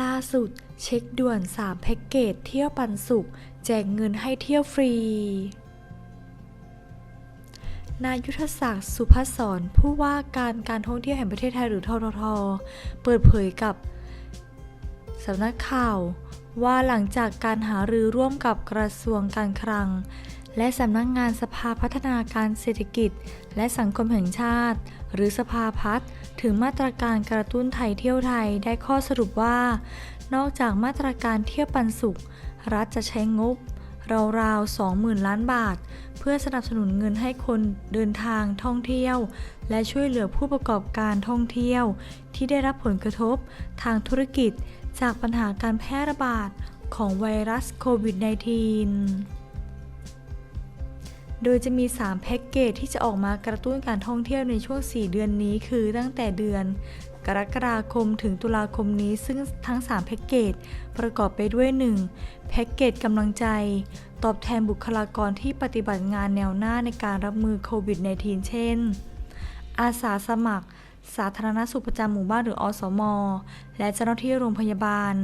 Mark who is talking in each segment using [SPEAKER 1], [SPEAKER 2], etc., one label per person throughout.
[SPEAKER 1] ล่าสุด เช็คด่วน 3 แพ็กเกจเที่ยวปันสุข แจกเงินให้เที่ยวฟรี นายยุทธศักดิ์สุภศรผู้ว่าการการท่องเที่ยวแห่งประเทศไทยหรือททท เปิดเผยกับสำนักข่าวว่าหลังจากการหารือร่วมกับกระทรวงการคลัง และสำนักงานสภาพัฒนาการเศรษฐกิจ และสังคมแห่งชาติ หรือสภาพัฒน์ถึงมาตรการกระตุ้นไทยเที่ยวไทยได้ข้อสรุปว่า นอกจากมาตรการเที่ยวปันสุข รัฐจะใช้งบราวๆ 20,000 ล้านบาท เพื่อสนับสนุนเงินให้คนเดินทางท่องเที่ยว และช่วยเหลือผู้ประกอบการท่องเที่ยว ที่ได้รับผลกระทบทางธุรกิจจากปัญหาการแพร่ระบาดของไวรัสโควิด -19 โดยจะมี 3 แพ็กเกจที่จะออกมากระตุ้นการท่องเที่ยวในช่วง 4 เดือนนี้คือตั้งแต่เดือน กรกฎาคมถึงตุลาคมนี้ซึ่งทั้ง 3 แพ็กเกจประกอบไปด้วย 1. แพ็กเกจกำลังใจ ตอบแทนบุคลากรที่ปฏิบัติงานแนวหน้าในการรับมือโควิด -19 เช่น อาสาสมัครสาธารณสุขประจำหมู่บ้านหรืออสม และเจ้าหน้าที่โรงพยาบาล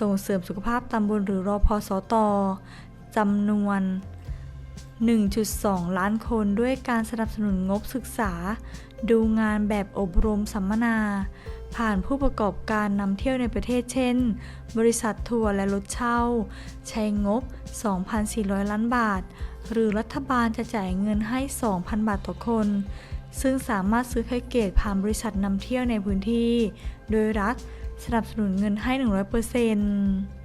[SPEAKER 1] ส่งเสริมสุขภาพตำบลหรือรอพสตจำนวน 1.2 ล้านคนด้วยการสนับสนุนงบศึกษา ดูงานแบบอบรมสัมมนา ผ่านผู้ประกอบการนำเที่ยวในประเทศเช่น บริษัททัวร์และรถเช่า ใช้งบ 2,400 ล้านบาท หรือรัฐบาลจะจ่ายเงินให้ 2,000 บาทต่อคน ซึ่งสามารถซื้อแพ็กเกจผ่านบริษัทนำเที่ยวในพื้นที่ โดยรัฐสนับสนุนเงินให้ 100%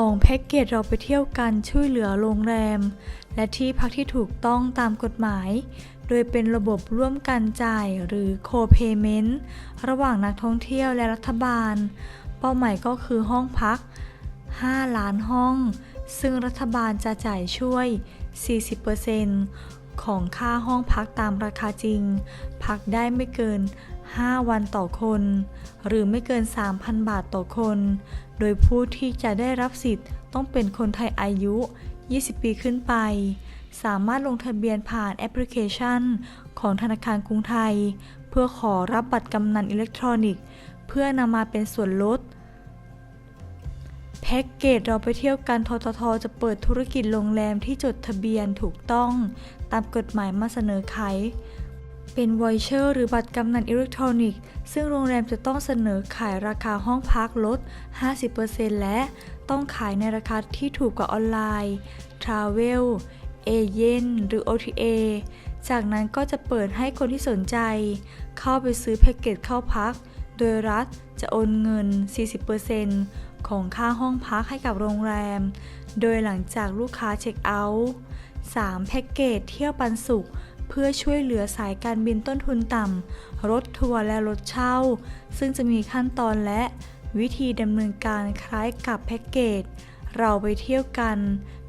[SPEAKER 1] 2. แพ็กเกจเราไปเที่ยวกันช่วยเหลือโรงแรม และที่พักที่ถูกต้องตามกฎหมาย โดยเป็นระบบร่วมกันจ่ายหรือ co-payment ระหว่างนักท่องเที่ยวและรัฐบาล เป้าหมายก็คือห้องพัก 5 ล้านห้อง ซึ่งรัฐบาลจะจ่ายช่วย 40% ของค่าห้องพักตามราคาจริง พักได้ไม่เกิน 5 วันต่อคน หรือไม่เกิน 3,000 บาทต่อคน โดยผู้ที่จะได้รับสิทธิ์ต้องเป็นคนไทยอายุ 20 ปีขึ้นไป สามารถลงทะเบียนผ่านแอปพลิเคชัน ของธนาคารกรุงไทย เพื่อขอรับบัตรกำนันอิเล็กทรอนิกส์ เพื่อนำมาเป็นส่วนลด แพ็กเกจเราไปเที่ยวกันททท จะเปิดธุรกิจโรงแรมที่จดทะเบียนถูกต้อง ตามกฎหมายมาเสนอขายเป็นไวเชอร์หรือบัตรกำนันอิเล็กทรอนิกส์ ซึ่งโรงแรมจะต้องเสนอขายราคาห้องพักลด 50%และต้องขายในราคาที่ถูกกว่าออนไลน์ Travel Agent หรือ OTA จากนั้นก็จะเปิดให้คนที่สนใจ เข้าไปซื้อแพ็กเกจเข้าพัก โดยรัฐจะโอนเงิน 40% ของค่าห้องพักให้กับโรงแรม โดยหลังจากลูกค้าเช็คเอาท์ 3. แพ็กเกจเที่ยวปันสุข เพื่อช่วยเหลือสายการบินต้นทุนต่ำ รถทัวร์และรถเช่า ซึ่งจะมีขั้นตอนและวิธีดำเนินการคล้ายกับแพ็กเกจ เราไปเที่ยวกัน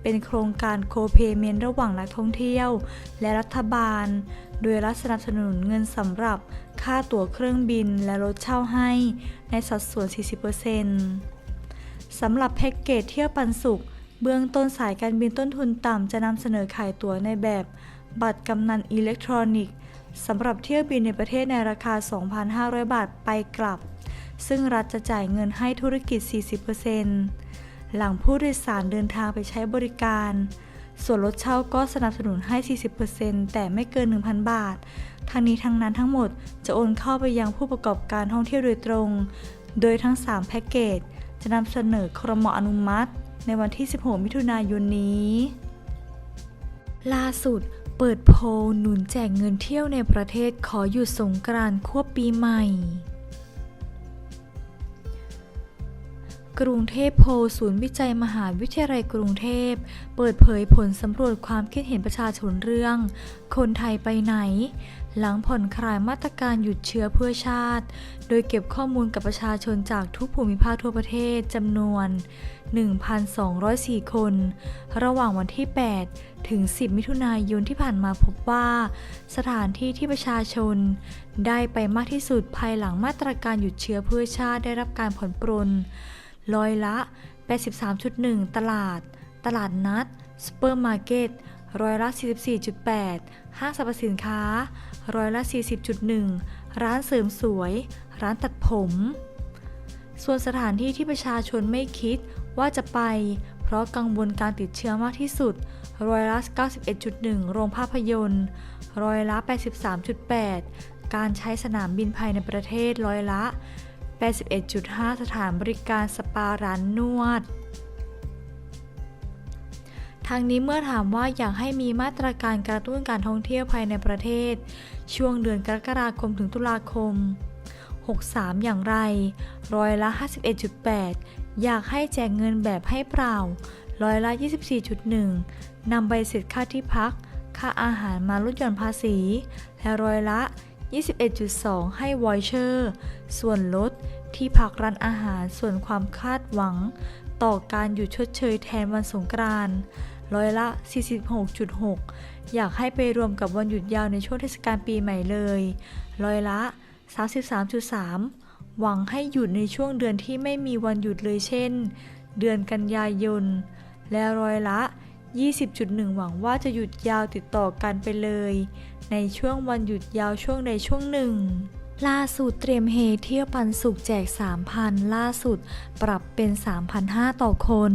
[SPEAKER 1] เป็นโครงการโคเพเมนระหว่างนักท่องเที่ยว และรัฐบาล โดยรัฐสนับสนุนเงินสำหรับค่าตั๋วเครื่องบินและรถเช่าให้ ในสัดส่วน 40% สำหรับแพ็กเกจเที่ยวปันสุข เบื้องต้นสายการบินต้นทุนต่ำจะนำเสนอขายตั๋วในแบบ บัตรกำนันอิเล็กทรอนิกส์สำหรับเที่ยวบินในประเทศในราคา 2,500 บาทไปกลับ ซึ่งรัฐจะจ่ายเงินให้ธุรกิจ 40%หลังผู้โดยสารเดินทางไปใช้บริการ ส่วนรถเช่าก็สนับสนุนให้ 40%แต่ไม่เกิน 1,000 บาท ทั้งนี้ทั้งนั้นทั้งหมดจะโอนเข้าไปยังผู้ประกอบการท่องเที่ยวโดยตรง โดยทั้ง 3 แพ็กเกจ จะนำเสนอครมอนุมัติ ในวันที่ 16 มิถุนายนนี้ ล่าสุดเปิดโพลหนุนแจกเงินเที่ยวในประเทศขอหยุดสงกรานต์ควบปีใหม่ กรุงเทพโพศูนย์วิจัยมหาวิทยาลัยกรุงเทพ เปิดเผยผลสำรวจความคิดเห็นประชาชนเรื่อง คนไทยไปไหน หลังผ่อนคลายมาตรการหยุดเชื้อเพื่อชาติ โดยเก็บข้อมูลกับประชาชนจากทุกภูมิภาคทั่วประเทศจำนวน 1,204 คน ระหว่างวันที่ 8 ถึง 10 มิถุนายนที่ผ่านมาพบว่า สถานที่ที่ประชาชน ได้ไปมากที่สุดภายหลังมาตรการหยุดเชื้อเพื่อชาติได้รับการผ่อนปรน ร้อยละ 83.1 ตลาด ตลาดนัดซูเปอร์มาร์เก็ตร้อยละ 44.8 ห้างสรรพสินค้า ร้อยละ 40.1 ร้านเสริมสวย ร้านตัดผม ส่วนสถานที่ที่ประชาชนไม่คิดว่าจะไป เพราะกังวลการติดเชื้อมากที่สุด ร้อยละ 91.1 โรงภาพยนตร์ ร้อยละ 83.8 การใช้สนามบินภายในประเทศร้อยละ 81.5 สถานบริการสปาร้านนวดทางนี้เมื่อถามว่าอยากให้มีมาตรการกระตุ้นการท่องเที่ยวภายในประเทศ ช่วงเดือนกรกฎาคมถึงตุลาคม 63 อย่างไร ร้อยละ 51.8 อยากให้แจกเงินแบบให้เปล่า ร้อยละ 24.1 นำใบเสร็จค่าที่พัก ค่าอาหารมาลดหย่อนภาษี และร้อยละ 21.2 ให้วอยเชอร์ ส่วนลดที่พักร้านอาหารส่วนความคาดหวัง ต่อการหยุดชดเชยแทนวันสงกรานต์ร้อยละ 46.6 อยากให้ไปรวมกับวันหยุดยาวในช่วงเทศกาลปีใหม่เลย ร้อยละ 33.3 หวังให้หยุดในช่วงเดือนที่ไม่มีวันหยุดเลยเช่น เดือนกันยายน และร้อยละ 20.1 หวังว่าจะหยุดยาวติดต่อกันไปเลย ในช่วงวันหยุดยาวช่วงใดช่วงหนึ่ง ล่าสุดเตรียมเฮเที่ยวปันสุขแจก 3,000 ล่าสุดปรับเป็น 3,500 ต่อคน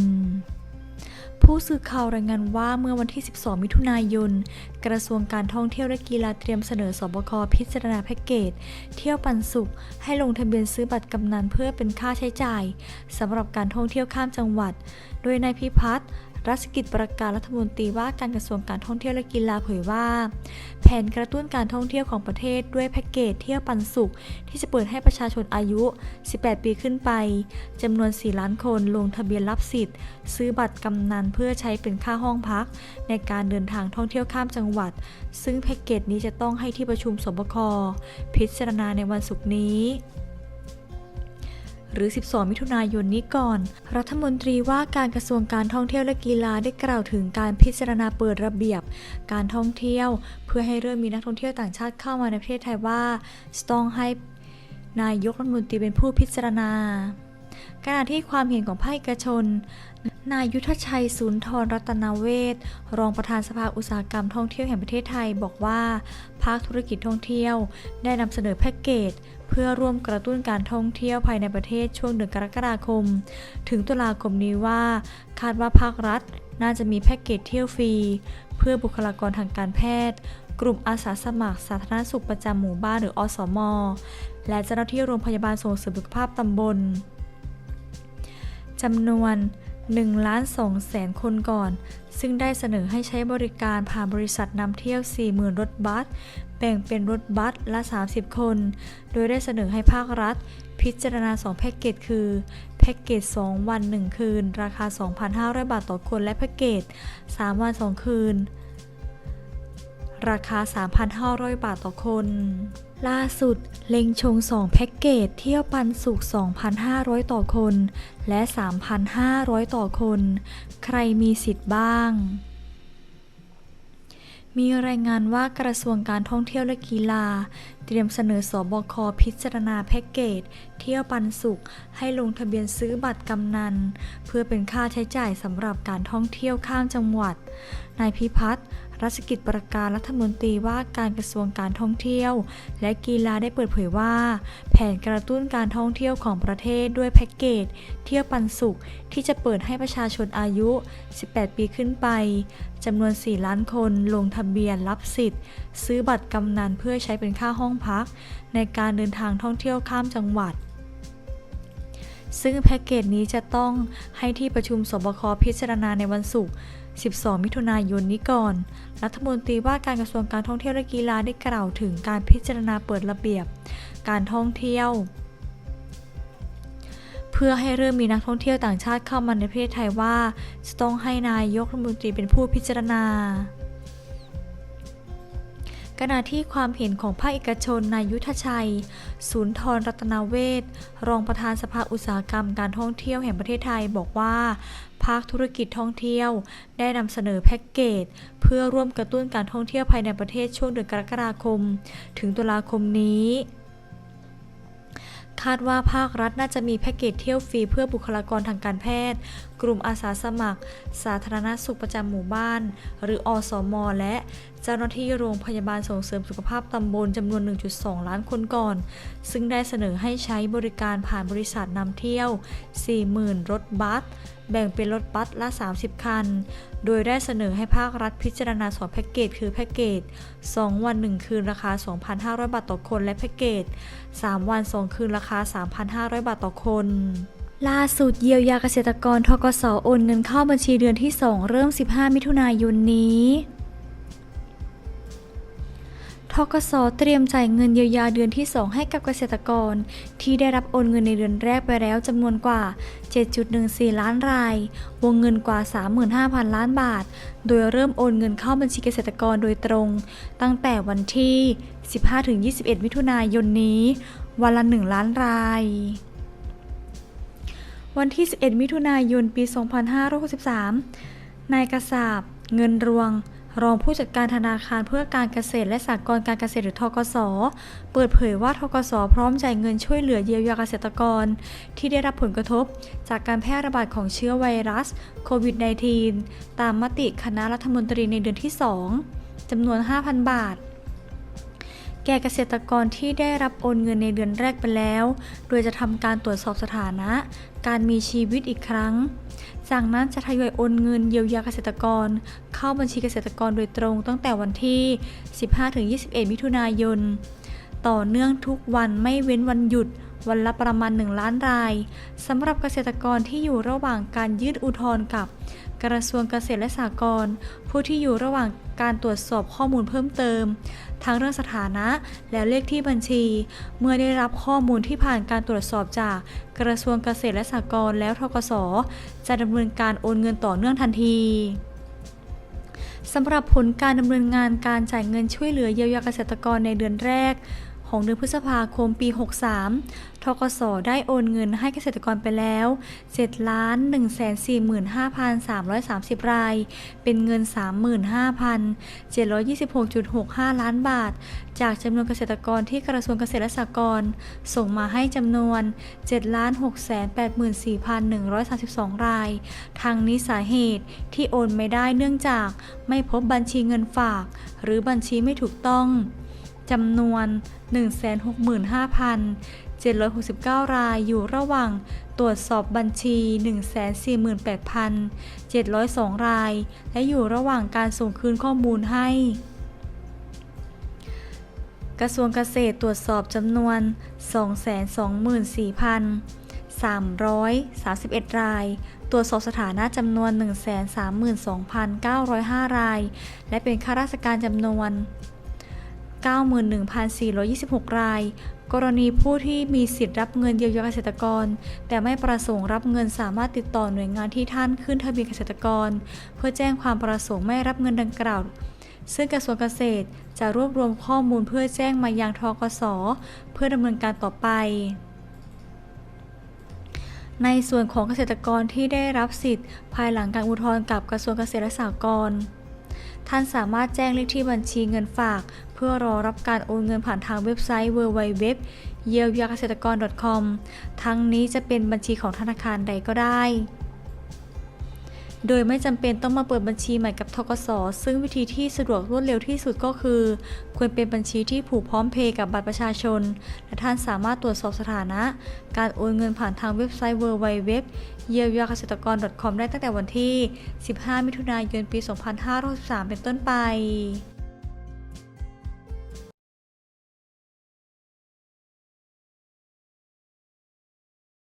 [SPEAKER 1] ผู้สื่อข่าวรายงานว่าเมื่อวันที่ 12 มิถุนายน กระทรวงการท่องเที่ยวและกีฬาเตรียมเสนอสบคพิจารณาแพ็กเกจ เที่ยวปันสุขให้ลงทะเบียนซื้อบัตรกำนันเพื่อเป็นค่าใช้จ่ายสำหรับการท่องเที่ยวข้ามจังหวัด โดยนายพิพัฒน์ รัศกิจประการรัฐมนตรีว่าการกระทรวงการท่องเที่ยวและกีฬาเผยว่า แผนกระตุ้นการท่องเที่ยวของประเทศด้วยแพ็กเกจเที่ยวปันสุข ที่จะเปิดให้ประชาชนอายุ 18 ปีขึ้นไปจำนวน 4 ล้านคนลงทะเบียนรับสิทธิ์ ซื้อบัตรกำนันเพื่อใช้เป็นค่าห้องพัก ในการเดินทางท่องเที่ยวข้ามจังหวัด ซึ่งแพ็กเกจนี้จะต้องให้ที่ประชุมสบคพิจารณาในวันศุกร์นี้ หรือ 12 มิถุนายนนี้ก่อน รัฐมนตรีว่าการกระทรวงการท่องเที่ยวและกีฬาได้กล่าวถึงการพิจารณาเปิดระเบียบ การท่องเที่ยว เพื่อให้เริ่มมีนักท่องเที่ยวต่างชาติเข้ามาในประเทศไทยว่าต้องให้นายกรัฐมนตรีเป็นผู้พิจารณา ขณะที่ความเห็นของภาคเอกชน นายยุทธชัยสุนทรรัตนเวศรองประธานสภาอุตสาหกรรมท่องเที่ยวแห่งประเทศไทยบอกว่า ภาคธุรกิจท่องเที่ยว ได้นำเสนอแพ็กเกจ เพื่อร่วมกระตุ้นการท่องเที่ยวภายในประเทศช่วงเดือนกรกฎาคม ถึงตุลาคมนี้ว่า คาดว่าภาครัฐน่าจะมีแพ็กเกจเที่ยวฟรี เพื่อบุคลากรทางการแพทย์ กลุ่มอาสาสมัคร สาธารณสุขประจำหมู่บ้านหรืออสม และเจ้าหน้าที่โรงพยาบาลส่งเสริมสุขภาพตำบล จำนวน1ล้าน2แสนคนก่อน ซึ่งได้เสนอให้ใช้บริการผ่านบริษัทนำเที่ยว 40,000 รถบัส แบ่งเป็นรถบัสละ 30 คน โดยได้เสนอให้ภาครัฐ พิจารณา 2 แพ็กเกจคือ แพ็กเกจ 2 วัน 1 คืน ราคา 2,500 บาทต่อคน และแพ็กเกจ 3 วัน 2 คืน ราคา 3,500 บาทต่อคน ล่าสุด เล็งชง 2 แพ็กเกจเที่ยวปันสุข2,500 ต่อคน และ 3,500 ต่อคน ใครมีสิทธิ์บ้าง มีรายงานว่ากระทรวงการท่องเที่ยวและกีฬา เตรียมเสนอสอบคพิจารณาแพ็กเกจ เที่ยวปันสุขให้ลงทะเบียนซื้อบัตรกำนัน เพื่อเป็นค่าใช้จ่ายสำหรับการท่องเที่ยวข้ามจังหวัด นายพิพัฒน์ รัชกิจประการรัฐมนตรีว่าการกระทรวงการท่องเที่ยว และกีฬาได้เปิดเผยว่า แผนกระตุ้นการท่องเที่ยวของประเทศด้วยแพ็กเกจ เที่ยวปันสุขที่จะเปิดให้ประชาชนอายุ 18 ปีขึ้นไปจำนวน 4 ล้านคนลงทะเบียนรับสิทธิ์ ซื้อบัตรกำนันเพื่อใช้เป็นค่าห้องพัก ในการเดินทางท่องเที่ยวข้ามจังหวัดซึ่งแพ็กเกจนี้จะต้องให้ที่ประชุมสบคพิจารณาในวันศุกร์ 12 มิถุนายนนี้ก่อน รัฐมนตรีว่าการกระทรวงการท่องเที่ยวและกีฬาได้กล่าวถึงการพิจารณาเปิดระเบียบ การท่องเที่ยว เพื่อให้เริ่มมีนักท่องเที่ยวต่างชาติเข้ามาในประเทศไทยว่า จะต้องให้นายกรัฐมนตรีเป็นผู้พิจารณา ขณะที่ความเห็นของภาคเอกชนนายยุทธชัย ศูนย์ทรรัตนาเวศรองประธานสภาอุตสาหกรรมการท่องเที่ยวแห่งประเทศไทยบอกว่า ภาคธุรกิจท่องเที่ยว ได้นำเสนอแพ็กเกจ เพื่อร่วมกระตุ้นการท่องเที่ยวภายในประเทศช่วงเดือนกรกฎาคม ถึงตุลาคมนี้ คาดว่าภาครัฐน่าจะมีแพ็กเกจเที่ยวฟรีเพื่อบุคลากรทางการแพทย์ กลุ่มอาสาสมัคร สาธารณสุขประจำหมู่บ้าน หรืออสม และเจ้าหน้าที่โรงพยาบาลส่งเสริมสุขภาพตำบลจำนวน 1.2 ล้านคนก่อน ซึ่งได้เสนอให้ใช้บริการผ่านบริษัทนำเที่ยว 40,000 รถบัส แบ่งเป็นรถบัสละ 30 คัน โดยได้เสนอให้ภาครัฐพิจารณาสองแพ็กเกจคือแพ็กเกจ 2 วัน 1 คืนราคา 2,500 บาทต่อคน และแพ็กเกจ 3 วัน 2 คืนราคา 3,500 บาทต่อคนล่าสุดเยียวยาเกษตรกรทกสโอนเงินเข้าบัญชีเดือนที่ 2 เริ่ม 15 มิถุนายนนี้ กสเตรียมจ่ายเงินเยียวยาเดือนที่ 2 ให้กับเกษตรกร ที่ได้รับโอนเงินในเดือนแรกไปแล้วจำนวนกว่า 7.14 ล้านราย วงเงินกว่า 35,000 ล้านบาท โดยเริ่มโอนเงินเข้าบัญชีเกษตรกรโดยตรง ตั้งแต่วันที่ 15-21 มิถุนายนนี้ วันละ 1 ล้านรายวันที่ 11 มิถุนายน ปี 2563 นายกษาบ เงินรวง รองผู้จัดการธนาคารเพื่อการเกษตรและสหกรณ์การเกษตรหรือทกส เปิดเผยว่าทกส พร้อมจ่ายเงินช่วยเหลือเยียวยาเกษตรกร ที่ได้รับผลกระทบ จากการแพร่ระบาดของเชื้อไวรัสโควิด -19 ตามมติคณะรัฐมนตรีในเดือนที่ 2จำนวน 5,000 บาทแก่เกษตรกรที่ได้รับโอนเงินในเดือนแรกไปแล้ว โดยจะทำการตรวจสอบสถานะ การมีชีวิตอีกครั้ง จากนั้นจะทยอยโอนเงินเยียวยาเกษตรกร เข้าบัญชีเกษตรกรโดยตรงตั้งแต่วันที่ 15-21 มิถุนายน ต่อเนื่องทุกวันไม่เว้นวันหยุด วันละประมาณ 1 ล้านรายสำหรับเกษตรกรที่อยู่ระหว่างการยื่นอุทธรณ์กับ กระทรวงเกษตรและสหกรณ์ผู้ที่อยู่ระหว่างการตรวจสอบข้อมูลเพิ่มเติม ทั้งเรื่องสถานะและเลขที่บัญชี เมื่อได้รับข้อมูลที่ผ่านการตรวจสอบจากกระทรวงเกษตรและสหกรณ์แล้วทกสจะดำเนินการโอนเงินต่อเนื่องทันที สำหรับผลการดำเนินงานการจ่ายเงินช่วยเหลือเยียวยาเกษตรกรในเดือนแรก ของเดือนพฤษภาคมปี 63 ทกสได้โอนเงินให้เกษตรกรไปแล้ว 7 ล้าน 145,330 ราย เป็นเงิน 35,726.65 ล้านบาท จากจำนวนเกษตรกรที่กระทรวงเกษตรและสหกรณ์ส่งมาให้จำนวน7,684,132 ราย ทางนี้สาเหตุที่โอนไม่ได้เนื่องจากไม่พบบัญชีเงินฝาก หรือบัญชีไม่ถูกต้อง จำนวน 165,769 รายอยู่ระหว่างตรวจสอบบัญชี 148,702 ราย และอยู่ระหว่างการส่งคืนข้อมูลให้ กระทรวงเกษตรตรวจสอบจำนวน 224,331 ราย ตรวจสอบสถานะจำนวน 132,905 ราย และเป็นข้าราชการจำนวน 91,426 ราย กรณีผู้ที่มีสิทธิ์รับเงินเยียวยาเกษตรกร แต่ไม่ประสงค์รับเงินสามารถติดต่อหน่วยงานที่ท่านขึ้นทะเบียนเกษตรกร เพื่อแจ้งความประสงค์ไม่รับเงินดังกล่าว ซึ่งกระทรวงเกษตรจะรวบรวมข้อมูลเพื่อแจ้งมายังทกส เพื่อดำเนินการต่อไปในส่วนของเกษตรกรที่ได้รับสิทธิ์ ภายหลังการอุทธรณ์กับกระทรวงเกษตรและสหกรณ์ ท่านสามารถแจ้งเลขที่บัญชีเงินฝาก เพื่อรอรับการโอนเงินผ่านทางเว็บไซต์ www เยียวยาเกษตรกร .com ทั้งนี้จะเป็นบัญชีของธนาคารใดก็ได้ โดยไม่จำเป็นต้องมาเปิดบัญชีใหม่กับทกสซึ่งวิธีที่สะดวกรวดเร็วที่สุดก็คือ ควรเป็นบัญชีที่ผูกพร้อมเพย์กับบัตรประชาชน และท่านสามารถตรวจสอบสถานะ การโอนเงินผ่านทางเว็บไซต์ www เยียวยาเกษตรกร .com ได้ตั้งแต่วันที่ 15 มิถุนายน ปี 2563 เป็นต้นไป